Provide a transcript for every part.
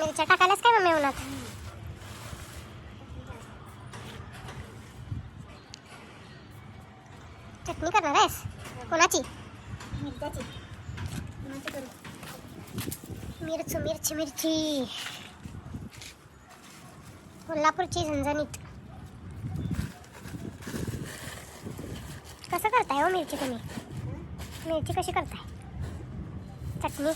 मिरच्या टाकायलाच काय मम्मी उन्हात चटणी करणार आहेस? कोणाची? मिरची मिरची मिरची. कोल्हापूरची झणझणीत. कसं करताय हो मिरची तुम्ही? मिरची कशी करताय? चटणी?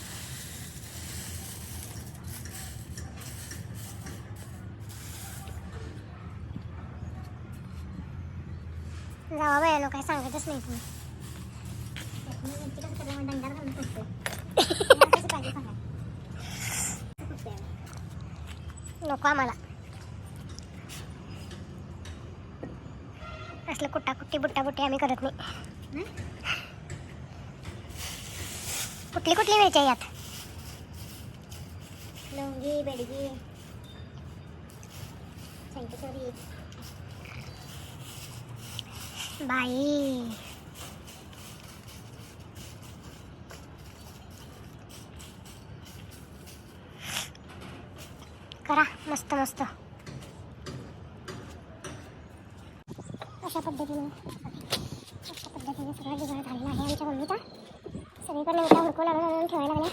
जावा लोक काय सांगतच नाही तुम्ही मग घालून नको आम्हाला. असलं कुट्टा कुट्टी बुट्टा बुट्टी आम्ही करत नाही. कुठली कुठली मिरची आहे यात? लवंगी बेडगी. शंकेश्वरी बाई. करा मस्त मस्त. अशा पद्धतीने अशा पद्धतीने सगळं जुगाड झालेला आहे आमच्या मम्मीचा. सगळीकडे मोठा हुडकू लागला म्हणून ठेवायला लागला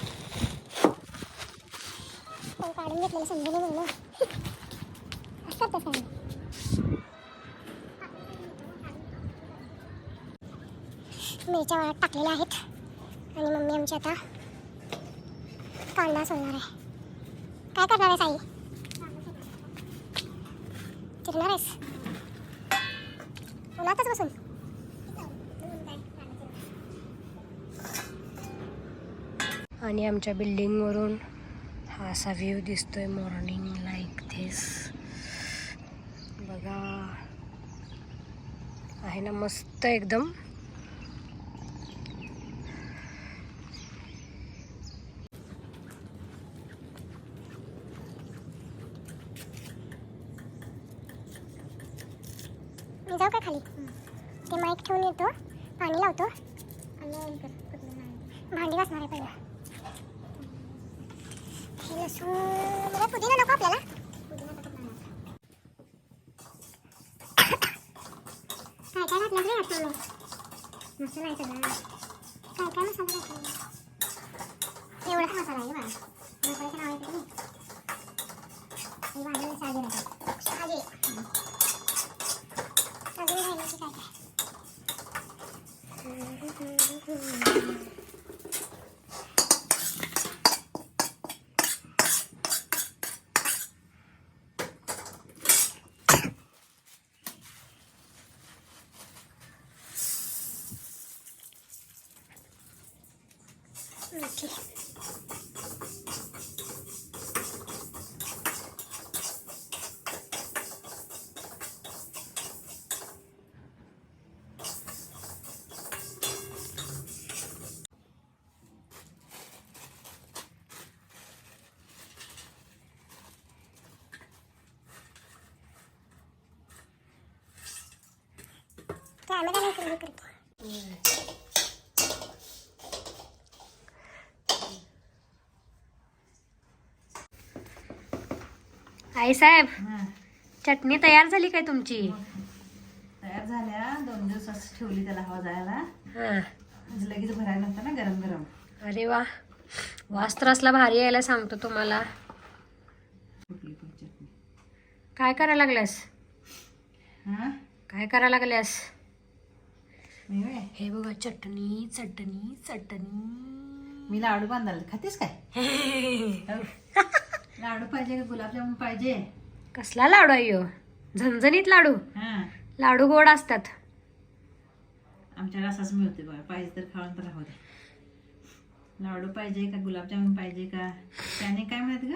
पण काढून घेतलेलं समजून म्हणून असं करतेस काय मिरच्या वाळत टाकलेल्या आहेत. आणि मम्मी आमची आता कांदा सोडणार आहे. काय करणार आहेस आई चिरणार आहेस? उन्हातच बसून. आणि आमच्या बिल्डिंगवरून हा असा व्ह्यू दिसतोय. मॉर्निंग लाईक दिस बघा. आहे ना मस्त एकदम मी जाऊ का खाली ते माईक ठेवून येतो पाणी लावतो आणि कर कुठलं नाही भांडी घासणार आहे पहिला हे लसूण मला पुदिना नको आपल्याला पुदिना टाकत नाही आता. काय काय घातलं रे घातलं मी मसाला आहे सगळा काय काय मसाला घातला एवढाच मसाला आहे बा मसाल्याचं नाव आहे का तुम्ही हे भांडण साजे राहतात साजे अजून राहिलं की काय काय मिठी कॅमेरा नाही करू करते आई साहेब चटणी तयार झाली काय तुमची? तयार झाल्या. दोन दिवस ठेवली त्याला हवा जायला. म्हणजे लगेच भरायला नव्हतं ना गरम गरम अरे वा. वास तर असला भारी यायला सांगतो तुम्हाला. काय करायला लागल्यास? हा? काय करायला लागल्यास? हे बघा चटणी चटणी चटणी. मी लाडू बांधायला. खातेस काय? लाडू पाहिजे का? गुलाबजामुन पाहिजे? कसला लाडू आहे ह्यो? झणझणीत लाडू? हा. लाडू गोड असतात. आमच्याकडे असाच मिळते बघा. पाहिजे तर खाऊन तर राहू दे. लाडू पाहिजे का? गुलाबजामुन पाहिजे का? त्याने काय म्हणत ग?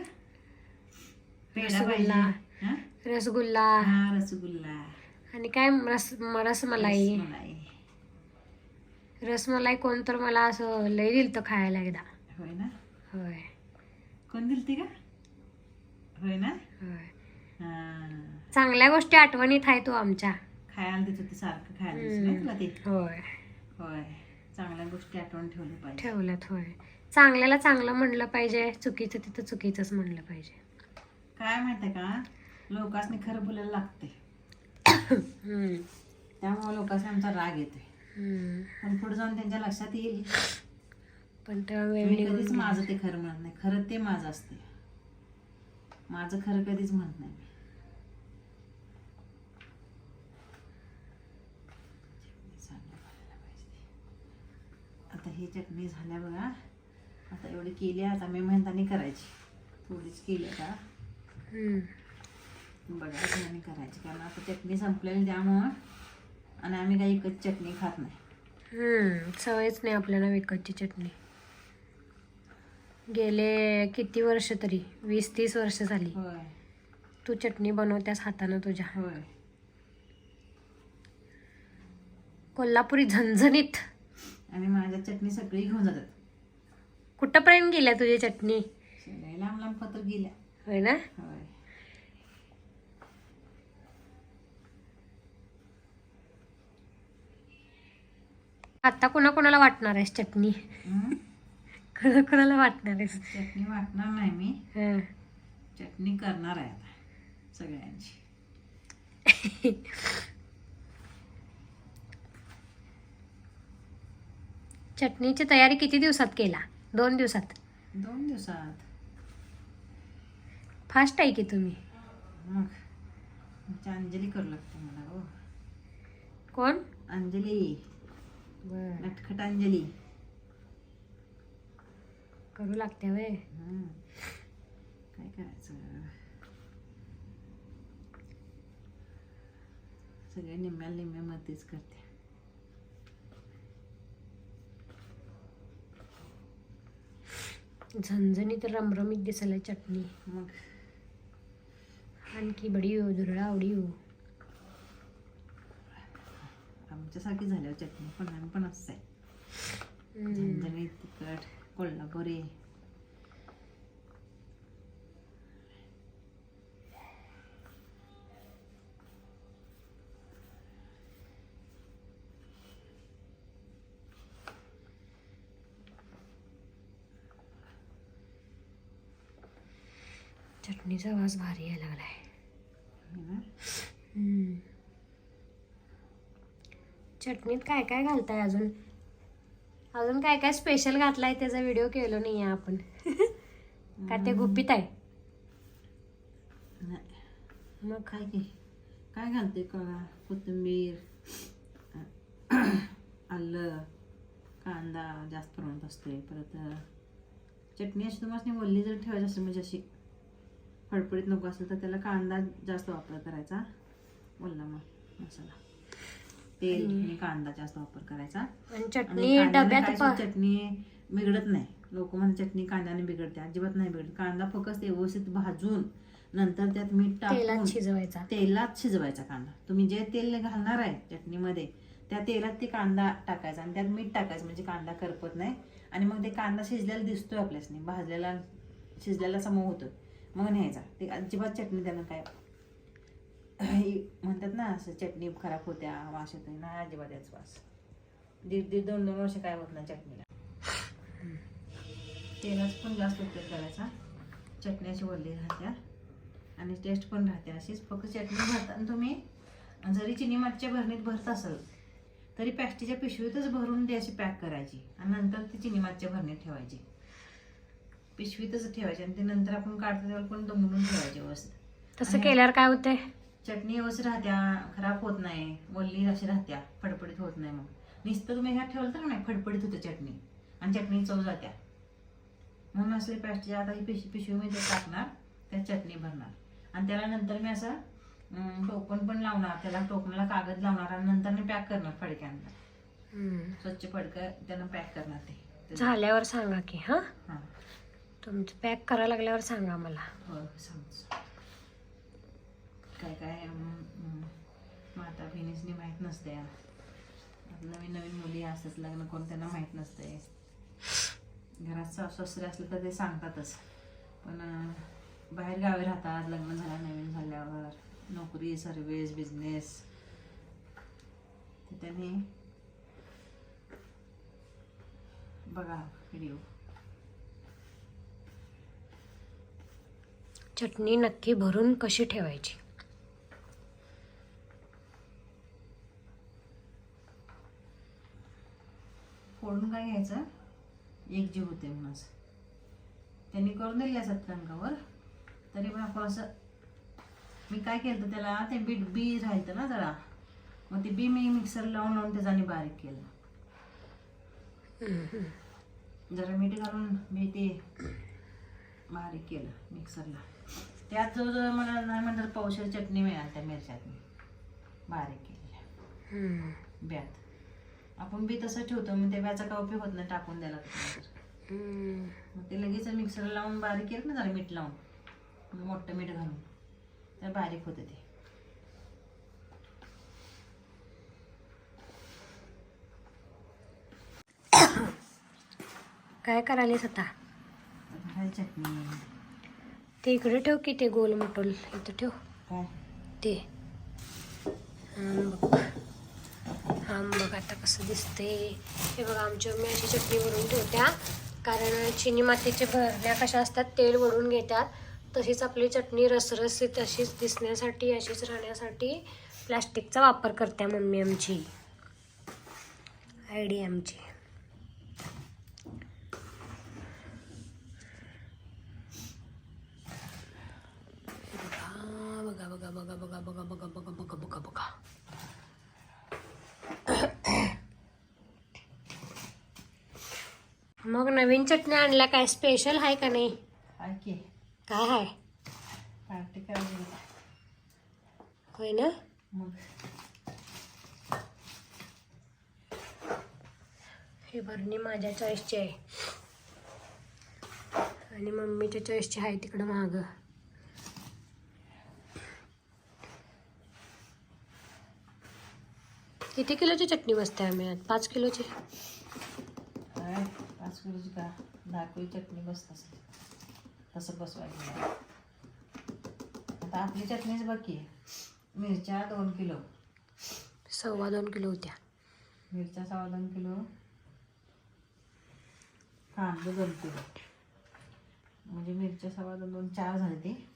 पेढा पाहिजे. रसगुल्ला. हा? रसगुल्ला. हा रसगुल्ला. आणि काय रस रसमलाई? रसमलाई. रसमलाई कोण तर मला असं लय दिलं खायला एकदा. होय ना? होय. कोण दिलती का होय ना? होय. हा. चांगल्या गोष्टी आठवणीत आहे तो आमच्या. खायला देत होते सारखं खायला देत होते ना तुला ते? होय. होय. चांगल्या गोष्टी आठवण ठेवली पाहिजे. ठेवल्यात होय. चांगल्याला चांगलं म्हणलं पाहिजे चुकीचं तिथं चुकीचंच म्हणलं पाहिजे. काय माहितीये का? लोकांनी खरं बोलायला लागते हम्म. त्यामुळे लोकांना आमचा राग येते हम्म. पण पुढे जाऊन त्यांच्या लक्षात येईल. पण तेव्हा वेळ मी निघून कधीच. माझं ते खरं म्हणत नाही. खरं ते माझं असते माझं खरं कधीच म्हणत नाही. आता ही चटणी झाल्या बघा. आता एवढी केली आता मी मेहनतानी करायची. थोडीच केली आता. बघायची आणि करायची. कारण आता चटणी संपलेली त्यामुळं आणि आम्ही काही एकच चटणी खात नाही. सवयच नाही आपल्याला विकतची चटणी. गेले किती वर्ष तरी? वीस तीस वर्ष झाली. होय. तू चटणी बनवत्यास हातानं तुझ्या. होय. कोल्हापुरी झणझणीत. आणि माझ्या चटणी सगळी घेऊन जातात. कुठंपर्यंत गेल्या तुझी चटणी? लांब लांब पत्र गेल्या. होय ना? होय. आता कोणा कोणाला वाटणार आहेस चटणी? हं? कोणा कोणाला वाटणार आहेस? चटणी वाटणार नाही मी. हं. चटणी करणार आहे आता सगळ्यांची. चटणीची तयारी किती दिवसात केला? दोन दिवसात. दोन दिवसात. फास्ट आहे की तुम्ही? मग. अंजली करू लागते मला हो. कोण? अंजली. नटखट अंजली. करू लागते वय. काय करायचं? सगळे निम्म्या निम्म्या मध्येच करते. झणझणीत रमरमीत दिसायला चटणी. मग? आणखी बडी हो दुरळा आवडी हो आमच्यासारखी झाल्यावर चटणी पण आम्ही पण असं आहे. झणझणीत तिखट. कोल्हापुरी चटणीचा वास भारी यायला लागलाय. है. चटणीत काय काय घालताय अजून? अजून काय काय स्पेशल घातलाय त्याचा व्हिडिओ केलो नाही आहे आपण. का ते गुपित आहे? नाही. मग काय की काय घालते कळा? कोथिंबीर आलं कांदा जास्त प्रमाणात असते परत चटणी अशी तुम्हाला वल्ली जर ठेवायची असेल म्हणजे अशी फडफडीत नको असेल तर त्याला कांदा जास्त वापर करायचा. वल्ला मग मसाला. तेल आणि कांदा जास्त वापर करायचा. आणि आणि चटणी कांद्याने डब्यात काय प- चटणी बिघडत नाही. लोक म्हणतात चटणी कांद्याने बिघडते अजिबात नाही बिघडत. कांदा फक्त व्यवस्थित भाजून नंतर त्यात मीठ तेलात टाकून शिजवायचा. तेलात शिजवायचा कांदा. तुम्ही जे तेल घालणार आहे चटणीमध्ये त्या तेलात ते कांदा टाकायचा आणि त्यात मीठ टाकायचं म्हणजे कांदा करपत नाही. आणि मग ते कांदा शिजलेला दिसतोय आपल्यासनी भाजलेला शिजलेला समोर होतो मग न्यायचा. ते अजिबात चटणी त्यानं काय म्हणतात ना असं चटणी खराब होत्या वास येतोय नाही अजिबात याच वास. दीड दीड दोन दोन वर्ष काय होत नाही चटणीला. तेलाच पण जास्त उपयोग करायचा. चटणी अशी वरली राहत्या. आणि टेस्ट पण राहते अशीच. फक्त चटणी भरताना तुम्ही जरी चिनी मागच्या भरणीत भरत असाल तरी पॅस्टीच्या पिशवीतच भरून ती अशी पॅक करायची. आणि नंतर ती चिनी मागच्या भरणीत ठेवायची. पिशवीतच ठेवायची. आणि ते नंतर आपण काढतो तेव्हा पण दमडून ठेवायची व्यवस्थित तसं केल्यावर काय होतंय? चटणी व्यवस्थित राहत्या खराब होत नाही. वल्ली अशी राहत्या फडफडीत होत नाही मग. नुसतं तुम्ही ह्यात ठेवलं तर नाही? फडफडीत होते चटणी. आणि चटणी चव जात्या. म्हणून असले पॅस्टच्या आता ही पिशवी पिशवीमध्ये टाकणार त्यात चटणी भरणार. आणि त्याला नंतर मी असं टोपण पण लावणार. त्याला टोपणाला कागद लावणार आणि नंतर मी पॅक करणार फडक्यांना. स्वच्छ फडकं त्यानं पॅक करणार ते. झाल्यावर सांगा की हा. तुमचं पॅक करायला लागल्यावर सांगा मला. हो सांगतो. काय काय माता बहिणीसनी माहीत नसते आता नवीन नवीन मुली असतात लग्न करून त्यांना माहीत नसते घरात सासरे असले तर ते सांगतातच. पण बाहेर गावी राहतात लग्न झाल्या नवीन झाल्यावर नोकरी सर्विस बिझनेस ते त्यांनी बघा व्हिडिओ चटणी नक्की भरून कशी ठेवायची? फोडून काय घ्यायचं? एक जीव होते म्हणून असं. त्यांनी करून दिले सत्कांकावर. तरी पण आपण असं मी काय केलं होतं त्याला ते बीट बी राहायचं ना जरा. मग ते बी मी मिक्सर लावून लावून त्याचा आणि बारीक केलं. जरा मीठ घालून मी ते बारीक केलं मिक्सरला त्यात जवळजवळ मला नाही म्हणतात पावशेर चटणी मिळाली त्या मिरच्यात बारीक केलेल्या. ब्यात. आपण बी तसं ठेवतो मग त्या ब्याचा काय उपयोग होत नाही टाकून द्यायला. मग ते लगेच मिक्सरला लावून बारीक केलं ना जरा मीठ लावून? मोठं मीठ घालून. तर बारीक होतं ते. काय करायलीस आता? चटणी. ते इकडे ठेव की ते गोल मोठल इथं ठेव. ते. बघ. आम बघ आता कसं दिसते हे बघा आमची मम्मी अशी चटणी वरून ठेवत्या. कारण चिनी मातीच्या भरण्या कशा असतात तेल वळून घेतात. तशीच आपली चटणी रसरसीत अशीच दिसण्यासाठी अशीच राहण्यासाठी प्लॅस्टिकचा वापर करते मम्मी आमची. आयडी आमची. मग नवीन चटणी आणल्या काय स्पेशल आहे का नाही? काय आहे. होय ना? ही भरणी माझ्या चॉईसची आहे. आणि मम्मीच्या चॉईसची आहे तिकडं मागं. किती किलोची चटणी बसते आम्ही आज? पाच किलोची? किलोची का किलो चटणी बसत असेल तसं बसवायचं. आता आपली चटणीच बाकी आहे. मिरच्या दोन किलो. सव्वा दोन किलो होत्या. मिरच्या सव्वा दोन किलो. कांदे दोन किलो. म्हणजे मिरच्या सव्वा दोन दोन चार झाले ते.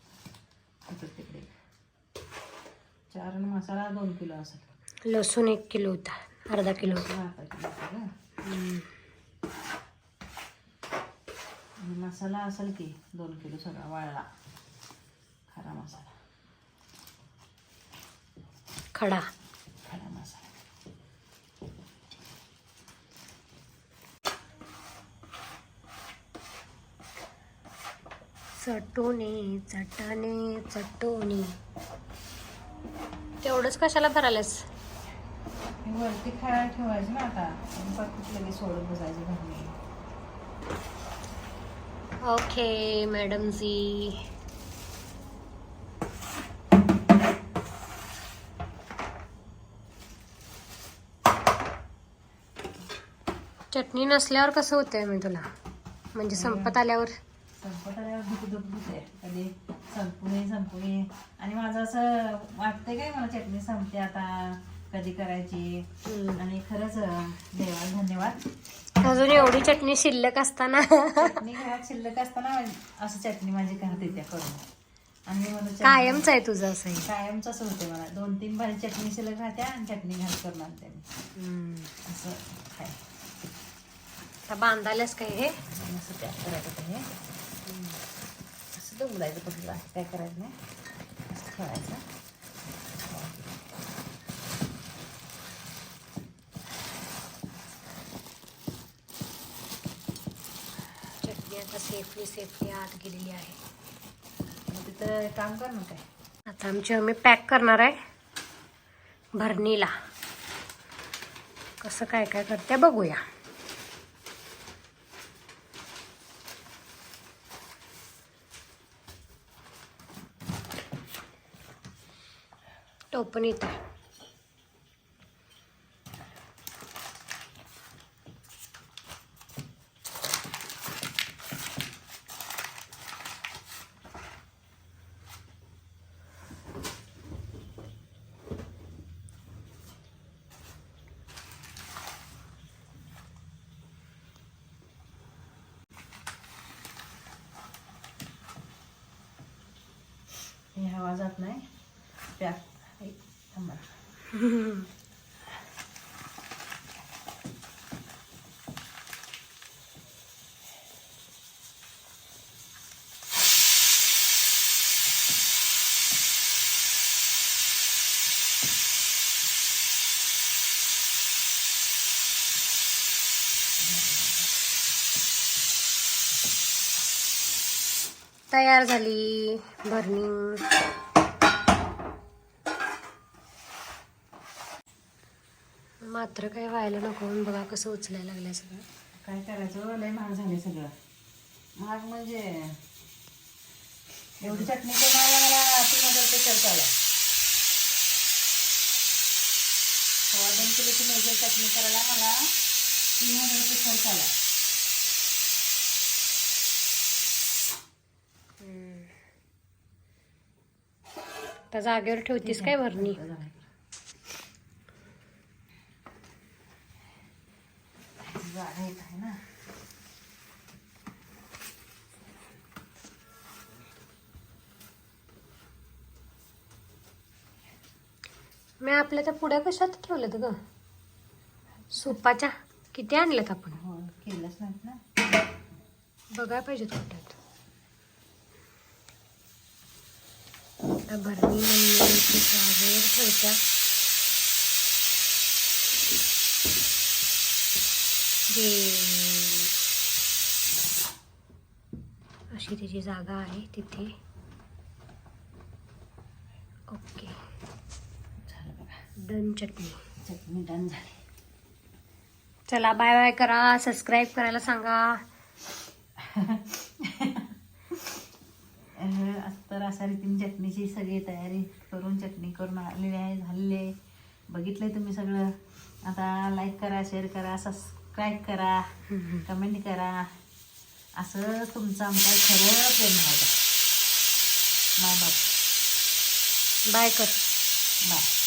इकडे तिकडे. चार आणि मसाला दोन किलो असेल. लसूण एक किलो होता अर्धा किलो होता. अर्धा किलो हं. आणि मसाला असेल की दोन किलो सगळा वाळला. खरा मसाला. खडा. खडा मसाला. चटोने चटाने चटोने तेवढंच कशाला भरायलास? वरती खायला ठेवायचं ना आता. लगेच सोडून बसायचं घरी. ओके मॅडम जी चटणी नसल्यावर कसं होतंय मी तुला? म्हणजे संपत आल्यावर? संपत आल्यावर दुख दुखते कधी संपू नये आणि माझं असं वाटतंय काय मला चटणी संपते आता. कधी करायची. आणि खरंच देवा धन्यवाद. अजून एवढी चटणी शिल्लक असताना. चटणी घरात शिल्लक असताना असं चटणी माझी घरात येते करून. आणि चटणी- कायमच आहे तुझं असं हे. कायमच असं होते मला. दोन तीन भाजी चटणी शिल्लक राहत्या आणि चटणी घाल करून आणते मी. हम्म. असं आता बांधायलाच काय हे? आणि असं पॅक करायचं होतं हे. असं दुमडायचं कुठलं काय करायचं नाही? असं ठेवायचं चटणी आता सेफली सेफली आत गेलेली आहे. मग तिथं काम कर ना काय? आता आमची आम्ही पॅक करणार आहे भरणीला. कसं काय काय करते बघूया. टोपण आहे. हवा जात नाही त्या थांबा तयार झाली. भरणी. मात्र काय व्हायला नको म्हणून बघा कसं उचलायला लागलं सगळं. काय करायचं लय महाग झाले सगळं. महाग म्हणजे एवढी चटणी करून मला तीन हजार रुपये खर्च आला सव्वा दोन किलोची मेजर चटणी करायला मला तीन हजार रुपये खर्च आला. त्या जागेवर ठेवतीस काय भरणी मी आपल्या त्या पुड्या कशात ठेवल्यात ग? सुपाच्या? किती आणल्यात आपण? हो केलंच नाहीत ना. बघायला पाहिजेत कुठ्यात त्या भरणी मम्मी जागेवर ठेवत्या अशी त्याची जागा आहे तिथे. ओके. झालं बघा. डन चटणी. चटणी डन झाली. चला बाय बाय करा सबस्क्राईब करायला सांगा. अह, तर अशा रीतीने चटणीची सगळी तयारी करून चटणी करून आलेली आहे झालेली आहे. तुम्ही सगळं. आता लाईक करा शेअर करा सबस्क्राईब करा कमेंट करा. असं तुमचं आमचं खरं प्रेम आहे. बाप बाय कर. बाय.